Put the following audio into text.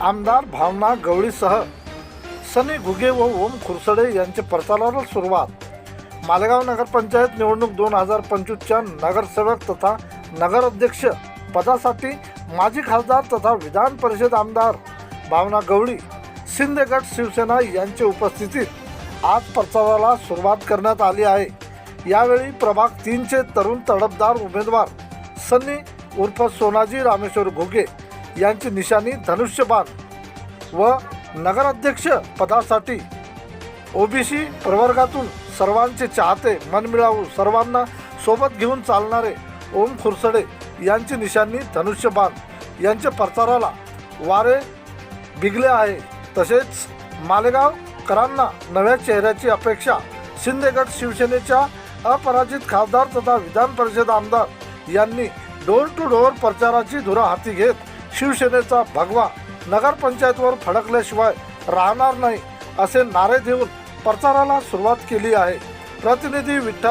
आमदार भावना गवळीसह सनी घुगे व ओम खुरसडे यांच्या प्रचाराला सुरुवात. मालेगाव नगरपंचायत निवडणूक दोन हजार पंचवीसच्या नगरसेवक तथा नगराध्यक्ष पदासाठी माजी खासदार तथा विधान परिषद आमदार भावना गवळी शिंदेगड शिवसेना यांच्या उपस्थितीत आज प्रचाराला सुरुवात करण्यात आली आहे. यावेळी प्रभाग तीनचे तरुण तडफदार उमेदवार सन्नी उर्फ सोनाजी रामेश्वर घुगे यांची निशाणी धनुष्यबाण व नगराध्यक्ष पदासाठी ओबीसी प्रवर्गातून सर्वांचे चाहते मनमिळावू सर्वांना सोबत घेऊन चालणारे ओम खुरसडे यांची निशाणी धनुष्यबाण. यांच्या प्रचाराला वारे बिगले आहे. तसेच मालेगावकरांना नव्या चेहऱ्याची अपेक्षा शिंदेगड शिवसेनेच्या अपराजित खासदार तथा विधान परिषद आमदार यांनी डोर टू डोअर प्रचाराची धुरा हाती घेत शिवसेनेचा भगवा नगरपंचायतवर फडकल्याशिवाय राहणार नाही असे नारे देऊन प्रचाराला सुरुवात केली आहे. प्रतिनिधी विठ्ठल